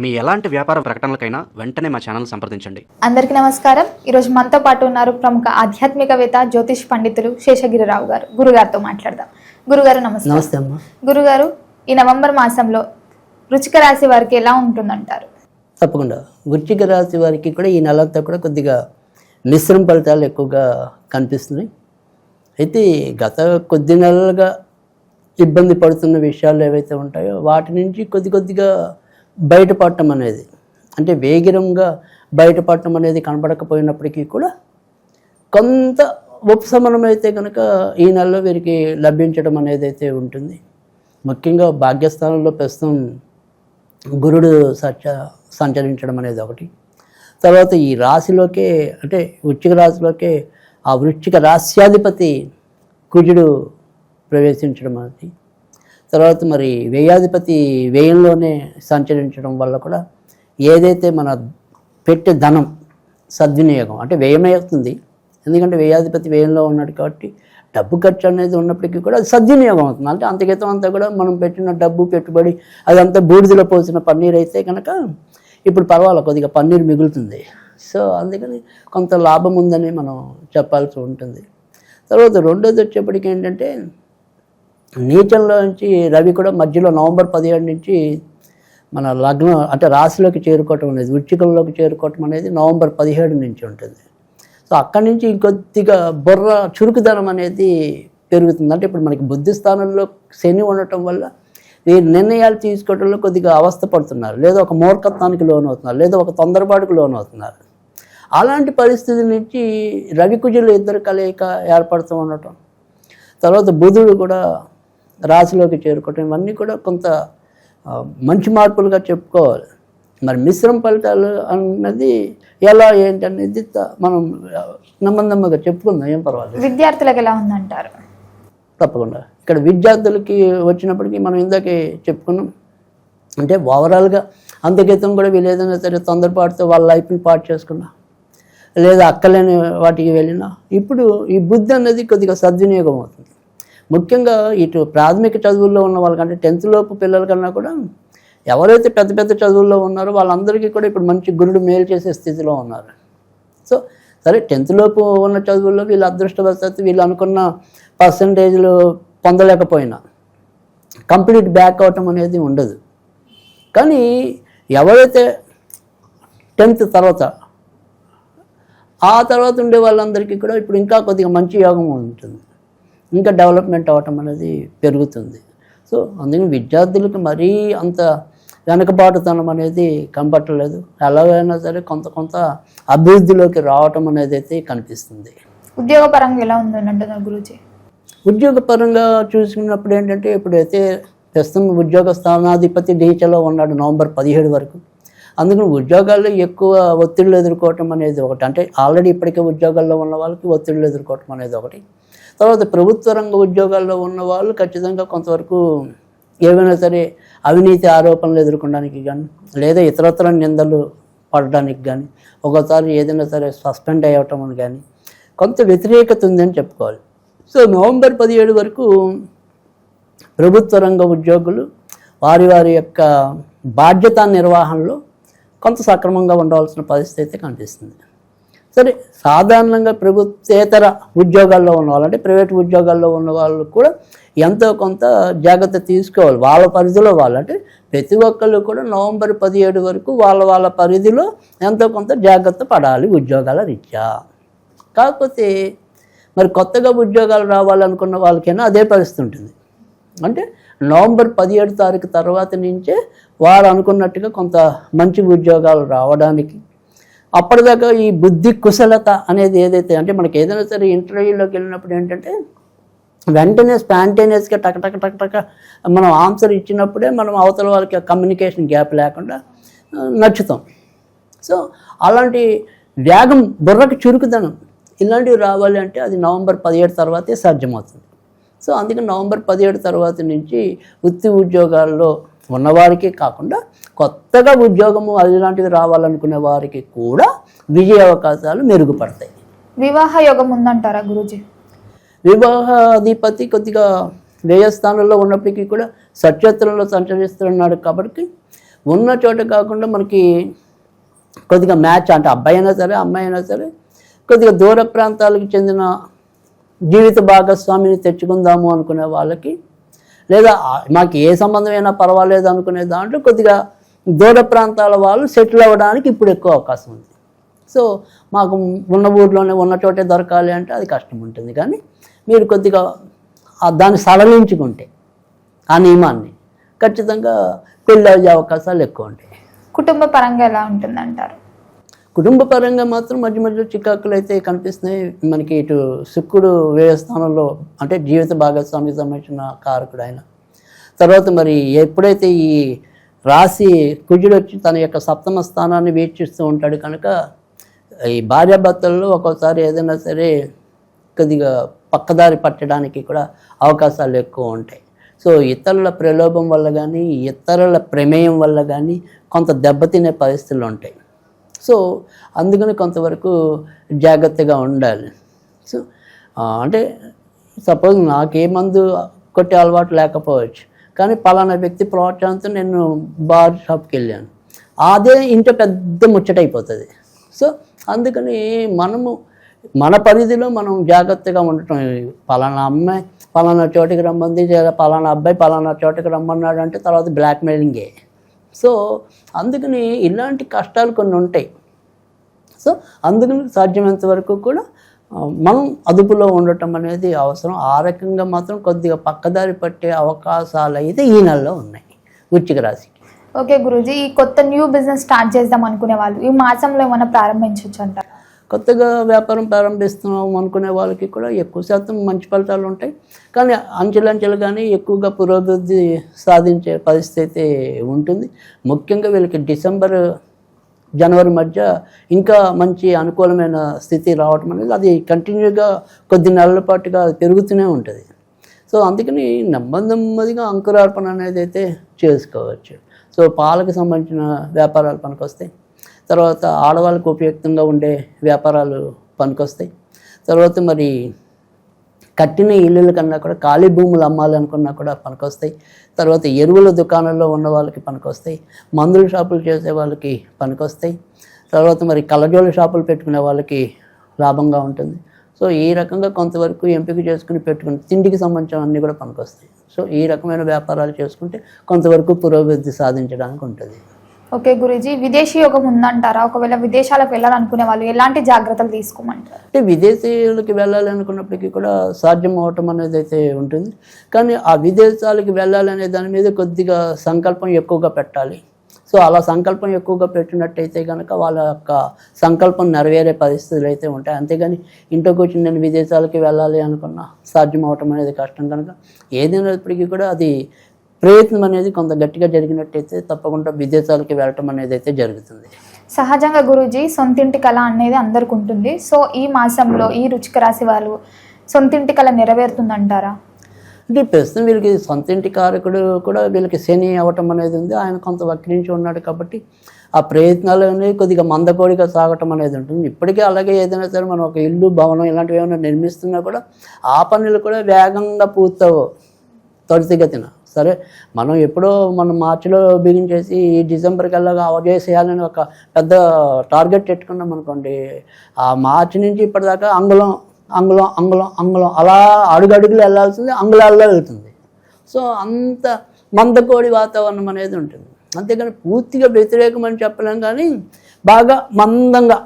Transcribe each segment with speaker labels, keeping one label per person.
Speaker 1: మీ ఎలాంటి వ్యాపార ప్రకటనలకైనా వెంటనే మా ఛానల్ సంప్రదించండి.
Speaker 2: అందరికీ నమస్కారం. ఈరోజు మనతో పాటు ఉన్నారు ప్రముఖ ఆధ్యాత్మికవేత్త జ్యోతిష్ పండితులు శేషగిరిరావు గారు. గురుగారితో మాట్లాడదాం. గురుగారు నమస్తే.
Speaker 3: నమస్తే అమ్మా.
Speaker 2: గురుగారు ఈ నవంబర్ మాసంలో వృచ్చిక రాశి వారికి ఎలా ఉంటుందంటారు?
Speaker 3: తప్పకుండా. వృశ్చిక రాశి వారికి కూడా ఈ నెలంతా కూడా కొద్దిగా మిశ్రమ ఫలితాలు ఎక్కువగా కనిపిస్తున్నాయి. అయితే గత కొద్ది నెలలుగా ఇబ్బంది పడుతున్న విషయాలు ఏవైతే ఉంటాయో వాటి నుంచి కొద్ది కొద్దిగా బయటపడటం అనేది అంటే వేగిరంగా బయటపడటం అనేది కనబడకపోయినప్పటికీ కూడా కొంత ఉపశమనం అయితే కనుక ఈ నెలలో వీరికి లభించడం అనేది అయితే ఉంటుంది. ముఖ్యంగా భాగ్యస్థానంలో ప్రస్తుతం గురుడు సచ సంచరించడం అనేది ఒకటి. తర్వాత ఈ రాశిలోకే అంటే వృచ్చిక రాశిలోకే ఆ వృచ్చిక రాశ్యాధిపతి కుజుడు ప్రవేశించడం అనేది తర్వాత మరి వ్యయాధిపతి వ్యయంలోనే సంచరించడం వల్ల కూడా ఏదైతే మన పెట్టే ధనం సద్వినియోగం అంటే వ్యయమే అవుతుంది ఎందుకంటే వ్యయాధిపతి వ్యయంలో ఉన్నాడు కాబట్టి డబ్బు ఖర్చు అనేది ఉన్నప్పటికీ కూడా అది సద్వినియోగం అవుతుంది. అంటే అంతకితం అంతా కూడా మనం పెట్టిన డబ్బు పెట్టుబడి అదంతా బూడిదలో పోసిన పన్నీర్ అయితే కనుక ఇప్పుడు పర్వాలేదు కొద్దిగా పన్నీర్ మిగులుతుంది. సో అందుకని కొంత లాభం ఉందని మనం చెప్పాల్సి ఉంటుంది. తర్వాత రెండోది వచ్చేప్పటికి ఏంటంటే నీచంలో నుంచి రవి కూడా మధ్యలో నవంబర్ పదిహేడు నుంచి మన లగ్నం అంటే రాశిలోకి చేరుకోవటం అనేది వృచ్చికంలోకి చేరుకోవటం అనేది నవంబర్ పదిహేడు నుంచి ఉంటుంది. సో అక్కడి నుంచి ఇంకొద్దిగా బుర్ర చురుకుదనం అనేది పెరుగుతుంది. అంటే ఇప్పుడు మనకి బుద్ధి స్థానంలో శని ఉండటం వల్ల ఈ నిర్ణయాలు తీసుకోవడంలో కొద్దిగా అవస్థ పడుతున్నారు. లేదా ఒక మూర్ఖత్వానికి లోన్ అవుతున్నారు లేదా ఒక తొందరపాటుకు లోన్ అవుతున్నారు అలాంటి పరిస్థితి నుంచి రవికుజులు ఇద్దరు కలయిక ఏర్పడుతూ ఉండటం. తర్వాత బుధుడు కూడా రాశిలోకి చేరుకోవటం ఇవన్నీ కూడా కొంత మంచి మార్పులుగా చెప్పుకోవాలి. మరి మిశ్రమ ఫలితాలు అన్నది ఎలా ఏంటి అనేది మనం నెమ్మదిగా చెప్పుకుందాం ఏం పర్వాలేదు.
Speaker 2: విద్యార్థులకు ఎలా ఉందంటారు?
Speaker 3: తప్పకుండా. ఇక్కడ విద్యార్థులకి వచ్చినప్పటికీ మనం ఇందాకే చెప్పుకున్నాం. అంటే ఓవరాల్గా అంతకితం కూడా వీళ్ళు ఏదైనా సరే తొందరపాటుతో వాళ్ళ లైఫ్ని పాటు చేసుకున్నా లేదా అక్కలేని వాటికి వెళ్ళినా ఇప్పుడు ఈ బుద్ధి అనేది కొద్దిగా సద్వినియోగం అవుతుంది. ముఖ్యంగా ఇటు ప్రాథమిక చదువుల్లో ఉన్న వాళ్ళకంటే టెన్త్ లోపు పిల్లల కన్నా కూడా ఎవరైతే పెద్ద పెద్ద చదువుల్లో ఉన్నారో వాళ్ళందరికీ కూడా ఇప్పుడు మంచి గురుడు మేలు చేసే స్థితిలో ఉన్నారు. సో సరే టెన్త్ లోపు ఉన్న చదువుల్లో వీళ్ళు అదృష్టవశాత్తు వీళ్ళు అనుకున్న పర్సంటేజ్లు పొందలేకపోయినా కంప్లీట్ బ్యాక్ అవటం అనేది ఉండదు. కానీ ఎవరైతే టెన్త్ తర్వాత ఆ తర్వాత ఉండే వాళ్ళందరికీ కూడా ఇప్పుడు ఇంకా కొద్దిగా మంచి యోగం ఉంటుంది. ఇంకా డెవలప్మెంట్ అవ్వటం అనేది పెరుగుతుంది. సో అందుకని విద్యార్థులకు మరీ అంత వెనకబాటుతనం అనేది కనపట్టలేదు ఎలాగైనా సరే కొంత కొంత అభివృద్ధిలోకి రావటం అనేది అయితే కనిపిస్తుంది.
Speaker 2: ఉద్యోగ పరంగా ఎలా అంటున్నారు గురూజీ?
Speaker 3: ఉద్యోగపరంగా చూసుకున్నప్పుడు ఏంటంటే ఇప్పుడైతే ప్రస్తుతం ఉద్యోగ స్థానాధిపతి డీచలో ఉన్నాడు నవంబర్ పదిహేడు వరకు. అందుకని ఉద్యోగాల్లో ఎక్కువ ఒత్తిళ్ళు ఎదుర్కోవటం అనేది ఒకటి. అంటే ఆల్రెడీ ఇప్పటికే ఉద్యోగాల్లో ఉన్న వాళ్ళకి ఒత్తిళ్ళు ఎదుర్కోవటం అనేది ఒకటి. తర్వాత ప్రభుత్వ రంగ ఉద్యోగాల్లో ఉన్న వాళ్ళు ఖచ్చితంగా కొంతవరకు ఏవైనా సరే అవినీతి ఆరోపణలు ఎదుర్కొనడానికి కానీ లేదా ఇతరత్ర నిందలు పడడానికి కానీ ఒకసారి ఏదైనా సరే సస్పెండ్ అయ్యటం కానీ కొంత వ్యతిరేకత ఉందని చెప్పుకోవాలి. సో నవంబర్ పదిహేడు వరకు ప్రభుత్వ రంగ ఉద్యోగులు వారి వారి యొక్క బాధ్యత నిర్వహణలో కొంత సక్రమంగా ఉండవలసిన పరిస్థితి అయితే కనిపిస్తుంది. సరే సాధారణంగా ప్రభుత్వేతర ఉద్యోగాల్లో ఉన్న వాళ్ళు అంటే ప్రైవేట్ ఉద్యోగాల్లో ఉన్న వాళ్ళు కూడా ఎంతో కొంత జాగ్రత్త తీసుకోవాలి. వాళ్ళ పరిధిలో వాళ్ళు అంటే ప్రతి ఒక్కళ్ళు కూడా నవంబర్ పదిహేడు వరకు వాళ్ళ వాళ్ళ పరిధిలో ఎంతో కొంత జాగ్రత్త పడాలి ఉద్యోగాల రీత్యా. కాకపోతే మరి కొత్తగా ఉద్యోగాలు రావాలనుకున్న వాళ్ళకైనా అదే పరిస్థితి ఉంటుంది. అంటే నవంబర్ పదిహేడు తారీఖు తర్వాత నుంచే వారు అనుకున్నట్టుగా కొంత మంచి ఉద్యోగాలు రావడానికి అప్పటిదాకా ఈ బుద్ధి కుశలత అనేది ఏదైతే అంటే మనకి ఏదైనా సరే ఇంటర్వ్యూలోకి వెళ్ళినప్పుడు ఏంటంటే వెంటనే స్పాంటేనియస్గా టక టక టక టక మనం ఆన్సర్ ఇచ్చినప్పుడే మనం అవతల వాళ్ళకి కమ్యూనికేషన్ గ్యాప్ లేకుండా నచ్చుతాం. సో అలాంటి వేగం బుర్రకు చురుకుదనం ఇలాంటివి రావాలి అంటే అది నవంబర్ పదిహేడు తర్వాతే సాధ్యమవుతుంది. సో అందుకని నవంబర్ పదిహేడు తర్వాత నుంచి వృత్తి ఉద్యోగాల్లో ఉన్నవారికి కాకుండా కొత్తగా ఉద్యోగము అలాంటివి రావాలనుకునే వారికి కూడా విజయ అవకాశాలు మెరుగుపడతాయి.
Speaker 2: వివాహ యోగం ఉందంటారా గురూజీ?
Speaker 3: వివాహ అధిపతి కొద్దిగా వ్యయస్థానంలో ఉన్నప్పటికీ కూడా సత్యత్రంలో సంచరిస్తున్నాడు కాబట్టి ఉన్న చోట కాకుండా మనకి కొద్దిగా మ్యాచ్ అంటే అబ్బాయి అయినా సరే అమ్మాయి అయినా సరే కొద్దిగా దూర ప్రాంతాలకు చెందిన జీవిత భాగస్వామిని తెచ్చుకుందాము అనుకునే వాళ్ళకి లేదా మాకు ఏ సంబంధమైనా పర్వాలేదు అనుకునే దాంట్లో కొద్దిగా దూర ప్రాంతాల వాళ్ళు సెటిల్ అవ్వడానికి ఇప్పుడు ఎక్కువ అవకాశం ఉంది. సో మాకు ఉన్న ఊర్లోనే ఉన్న చోటే దొరకాలి అంటే అది కష్టం ఉంటుంది. కానీ మీరు కొద్దిగా దాన్ని సడలించుకుంటే ఆ నియమాన్ని ఖచ్చితంగా పెళ్ళి అయ్యే అవకాశాలు ఎక్కువ ఉంటాయి.
Speaker 2: కుటుంబ పరంగా ఎలా ఉంటుందంటారు?
Speaker 3: కుటుంబ పరంగా మాత్రం మధ్య మధ్యలో చికాకులు అయితే కనిపిస్తున్నాయి. మనకి ఇటు శుక్రుడు వేయస్థానంలో అంటే జీవిత భాగస్వామికి సంబంధించిన కారకుడు ఆయన. తర్వాత మరి ఎప్పుడైతే ఈ రాశి కుజుడు వచ్చి తన యొక్క సప్తమ స్థానాన్ని వీక్షిస్తూ ఉంటాడు కనుక ఈ భార్యాభర్తల్లో ఒక్కోసారి ఏదైనా సరే కొద్దిగా పక్కదారి పట్టడానికి కూడా అవకాశాలు ఎక్కువ ఉంటాయి. సో ఇతరుల ప్రలోభం వల్ల కానీ ఇతరుల ప్రమేయం వల్ల కానీ కొంత దెబ్బతినే పరిస్థితులు ఉంటాయి. సో అందుకని కొంతవరకు జాగ్రత్తగా ఉండాలి. సో అంటే సపోజ్ నాకే మందు కొట్టే అలవాటు లేకపోవచ్చు. కానీ పలానా వ్యక్తి ప్రోత్సాహంతో నేను బార్ షాప్కి వెళ్ళాను. అదే ఇంట్లో పెద్ద ముచ్చటైపోతుంది సో అందుకని మనము మన పరిధిలో మనం జాగ్రత్తగా ఉండటం. పలానా అమ్మాయి పలానా చోటికి రమ్మంది లేదా పలానా అబ్బాయి పలానా చోటికి రమ్మన్నాడు అంటే తర్వాత బ్లాక్మెయిలింగే. సో అందుకని ఇలాంటి కష్టాలు కొన్ని ఉంటాయి. సో అందుకని సాధ్యమైనంత వరకు కూడా మనం అదుపులో ఉండటం అనేది అవసరం. ఆ రకంగా మాత్రం కొద్దిగా పక్కదారి పట్టే అవకాశాలు అయితే ఈ నెలలో ఉన్నాయి. వృశ్చిక రాశికి.
Speaker 2: ఓకే గురూజీ ఈ కొత్త న్యూ బిజినెస్ స్టార్ట్ చేద్దాం అనుకునే వాళ్ళు ఈ మాసంలో ఏమైనా ప్రారంభించవచ్చు అంటారు?
Speaker 3: కొత్తగా వ్యాపారం ప్రారంభిస్తున్నాం అనుకునే వాళ్ళకి కూడా ఎక్కువ శాతం మంచి ఫలితాలు ఉంటాయి. కానీ అంచెలంచెలు కానీ ఎక్కువగా పురోభివృద్ధి సాధించే పరిస్థితి అయితే ఉంటుంది. ముఖ్యంగా వీళ్ళకి డిసెంబర్ జనవరి మధ్య ఇంకా మంచి అనుకూలమైన స్థితి రావటం అనేది అది కంటిన్యూగా కొద్ది నెలల పాటుగా అది పెరుగుతూనే ఉంటుంది. సో అందుకని నెమ్మది నెమ్మదిగా అంకురార్పణ అనేది అయితే చేసుకోవచ్చు. సో పాలకు సంబంధించిన వ్యాపారాలు పనికొస్తాయి. తర్వాత ఆడవాళ్ళకు ఉపయుక్తంగా ఉండే వ్యాపారాలు పనికొస్తాయి. తర్వాత మరి కట్టిన ఇల్లుల కన్నా కూడా ఖాళీ భూములు అమ్మాలనుకున్నా కూడా పనికొస్తాయి. తర్వాత ఎరువుల దుకాణాల్లో ఉన్న వాళ్ళకి పనికొస్తాయి. మందుల షాపులు చేసే వాళ్ళకి పనికొస్తాయి. తర్వాత మరి కళ్ళజోళ్ళ షాపులు పెట్టుకునే వాళ్ళకి లాభంగా ఉంటుంది. సో ఈ రకంగా కొంతవరకు ఎంపిక చేసుకుని పెట్టుకుని తిండికి సంబంధించిన అన్నీ కూడా పనికొస్తాయి. సో ఈ రకమైన వ్యాపారాలు చేసుకుంటే కొంతవరకు పురోభివృద్ధి సాధించడానికి ఉంటుంది.
Speaker 2: ఓకే గురుజీ విదేశీ యోగం ఉందంటారా? ఒకవేళ విదేశాలకు వెళ్ళాలనుకునే వాళ్ళు ఎలాంటి జాగ్రత్తలు తీసుకోమంటారు?
Speaker 3: అంటే విదేశీయులకి వెళ్ళాలనుకున్నప్పటికీ కూడా సాధ్యం అవటం అనేది అయితే ఉంటుంది. కానీ ఆ విదేశాలకి వెళ్ళాలనే దాని మీద కొద్దిగా సంకల్పం ఎక్కువగా పెట్టాలి. సో అలా సంకల్పం ఎక్కువగా పెట్టినట్టయితే కనుక వాళ్ళ యొక్క సంకల్పం నెరవేరే పరిస్థితులు అయితే ఉంటాయి. అంతేగాని ఇంట్లో వచ్చి నేను విదేశాలకి వెళ్ళాలి అనుకున్నా సాధ్యం అవటం అనేది కష్టం. కనుక ఏదైనప్పటికీ కూడా అది ప్రయత్నం అనేది కొంత గట్టిగా జరిగినట్టయితే తప్పకుండా విదేశాలకి వెళ్ళటం అనేది అయితే జరుగుతుంది.
Speaker 2: సహజంగా గురూజీ సొంతింటి కళ అనేది అందరికి ఉంటుంది. సో ఈ మాసంలో ఈ రుచిక రాశి వాళ్ళు సొంతింటి కళ నెరవేరుతుందంటారా?
Speaker 3: అంటే ప్రస్తుతం వీళ్ళకి సొంత ఇంటి కారకుడు కూడా వీళ్ళకి శని అవ్వటం అనేది ఉంది. ఆయన కొంత వక్రించి ఉన్నాడు కాబట్టి ఆ ప్రయత్నాలు అనేవి కొద్దిగా మందకోడిగా సాగటం అనేది ఉంటుంది. ఇప్పటికీ అలాగే ఏదైనా సరే మనం ఒక ఇల్లు భవనం ఇలాంటివి ఏమైనా నిర్మిస్తున్నా కూడా ఆ పనులు కూడా వేగంగా పూర్తవు. త్వరితగతిన. సరే మనం ఎప్పుడో మనం మార్చిలో బిగించేసి ఈ డిసెంబర్ కల్లా అవజేసేయాలని ఒక పెద్ద టార్గెట్ పెట్టుకున్నాం అనుకోండి ఆ మార్చి నుంచి ఇప్పటిదాకా అంగుళం అంగుళం అంగుళం అంగుళం అలా అడుగడుగులు వెళ్ళాల్సింది అంగుళాల్లో వెళ్తుంది. సో అంత మందకోడి వాతావరణం అనేది ఉంటుంది. అంతేకాని పూర్తిగా వ్యతిరేకం అని చెప్పలేం కానీ బాగా మందంగా.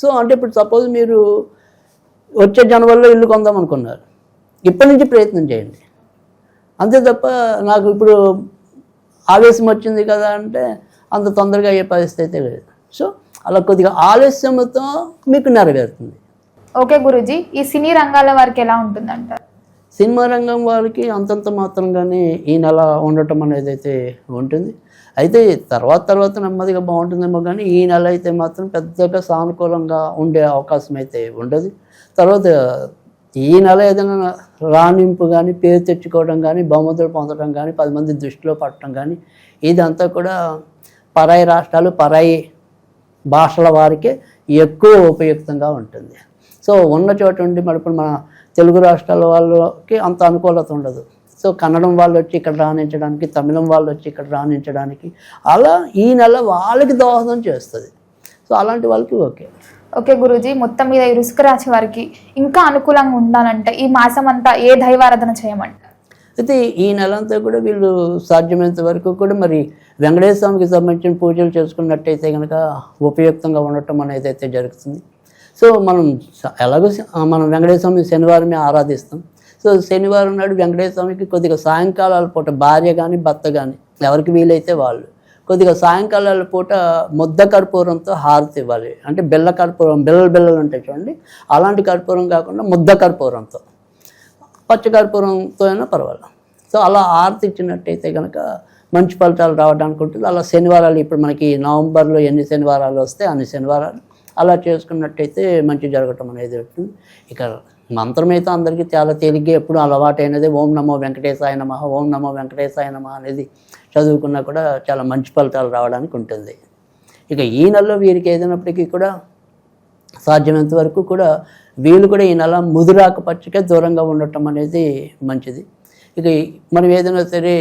Speaker 3: సో అంటే ఇప్పుడు సపోజ్ మీరు వచ్చే జనవరిలో ఇల్లు కొందాం అనుకున్నారు. ఇప్పటి నుంచి ప్రయత్నం చేయండి. అంతే తప్ప నాకు ఇప్పుడు ఆవేశం వచ్చింది కదా అంటే అంత తొందరగా అయ్యే పరిస్థితి అయితే లేదు. సో అలా కొద్దిగా ఆలస్యంతో మీకు నెరవేరుతుంది.
Speaker 2: ఓకే గురూజీ ఈ సినీ రంగాల వారికి ఎలా ఉంటుందంటారు
Speaker 3: సినిమా రంగం వాళ్ళకి అంతంత మాత్రంగానే ఈ నెల ఉండటం అనేది అయితే ఉంటుంది. అయితే తర్వాత తర్వాత నెమ్మదిగా బాగుంటుందేమో కానీ ఈ నెల అయితే మాత్రం పెద్దగా సానుకూలంగా ఉండే అవకాశం అయితే ఉండదు. తర్వాత ఈ నెల ఏదైనా రాణింపు కానీ పేరు తెచ్చుకోవడం కానీ బహుమతులు పొందడం కానీ పది మంది దృష్టిలో పట్టడం కానీ ఇదంతా కూడా పరాయి రాష్ట్రాలు పరాయి భాషల వారికి ఎక్కువ ఉపయుక్తంగా ఉంటుంది. సో ఉన్న చోట ఉండి మరి ఇప్పుడు మన తెలుగు రాష్ట్రాల వాళ్ళకి అంత అనుకూలత ఉండదు. సో కన్నడం వాళ్ళు వచ్చి ఇక్కడ రాణించడానికి తమిళం వాళ్ళు వచ్చి ఇక్కడ రాణించడానికి అలా ఈ నెల వాళ్ళకి దోహదం చేస్తుంది. సో అలాంటి వాళ్ళకి ఓకే.
Speaker 2: ఓకే గురూజీ మొత్తం మీద ఈ వృశ్చిక రాశి వారికి ఇంకా అనుకూలంగా ఉండాలంటే ఈ మాసం అంతా ఏ దైవారాధన చేయమంట
Speaker 3: అయితే ఈ నెలంతా కూడా వీళ్ళు సాధ్యమైనంత వరకు కూడా మరి వెంకటేశ్వర స్వామికి సంబంధించిన పూజలు చేసుకున్నట్టయితే కనుక ఉపయుక్తంగా ఉండటం అనేది అయితే జరుగుతుంది. సో మనం ఎలాగో మనం వెంకటేశ్వర స్వామి శనివారమే ఆరాధిస్తాం. సో శనివారం నాడు వెంకటేశ్వర స్వామికి కొద్దిగా సాయంకాలాల పూట భార్య కానీ భర్త కానీ ఎవరికి వీలైతే వాళ్ళు కొద్దిగా సాయంకాలాల పూట ముద్ద కర్పూరంతో హారతి ఇవ్వాలి. అంటే బెల్ల కర్పూరం బిల్లలు బిల్లలు ఉంటాయి చూడండి. అలాంటి కర్పూరం కాకుండా ముద్ద కర్పూరంతో. పచ్చకర్పూరంతో అయినా పర్వాలేదు. సో అలా హారతి ఇచ్చినట్టయితే కనుక మంచి ఫలితాలు రావడానికి ఉంటుంది. అలా శనివారాలు ఇప్పుడు మనకి నవంబర్లో ఎన్ని శనివారాలు వస్తే అన్ని శనివారాలు అలా చేసుకున్నట్టయితే మంచి జరగటం అనేది ఉంటుంది ఇక మంత్రం అయితే అందరికీ చాలా తేలిగ్గా ఎప్పుడు అలవాటైనది ఓం నమో వెంకటేశాయ నమ ఓం నమో వెంకటేశాయ నమ అనేది చదువుకున్నా కూడా చాలా మంచి ఫలితాలు రావడానికి ఉంటుంది. ఇక ఈ నెలలో వీరికి ఏదైనప్పటికీ కూడా సాధ్యమైనంత వరకు కూడా వీళ్ళు కూడా ఈ నెల ముదురాకపచ్చకే దూరంగా ఉండటం అనేది మంచిది. ఇక మనం ఏదైనా సరే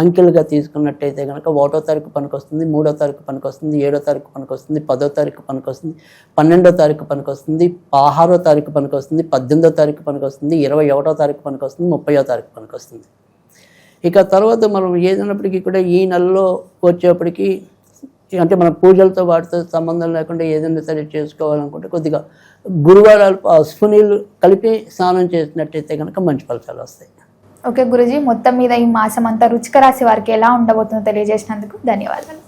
Speaker 3: అంకెలుగా తీసుకున్నట్టయితే కనుక ఒకటో తారీఖు పనికి వస్తుంది మూడో తారీఖు పనికి వస్తుంది ఏడో తారీఖు పనికొస్తుంది పదో తారీఖు పనికి వస్తుంది పన్నెండో తారీఖు పనికి వస్తుంది పదహారో తారీఖు పనికొస్తుంది పద్దెనిమిదో తారీఖు పనికి వస్తుంది ఇరవై ఒకటో తారీఖు పనికొస్తుంది ముప్పయో తారీఖు పనికి వస్తుంది ఇక తర్వాత మనం ఏదైనప్పటికీ కూడా ఈ నెలలో వచ్చేప్పటికీ అంటే మనం పూజలతో వాటితో సంబంధం లేకుండా ఏదైనా సరే చేసుకోవాలనుకుంటే కొద్దిగా గురువారాలు పసుపు నీళ్ళు కలిపి స్నానం చేసినట్టయితే కనుక మంచి ఫలితాలు వస్తాయి.
Speaker 2: ఓకే గురుజీ మొత్తం మీద ఈ మాసం అంతా రుచిక రాశి వారికి ఎలా ఉండబోతుందో తెలియజేసినందుకు ధన్యవాదాలు.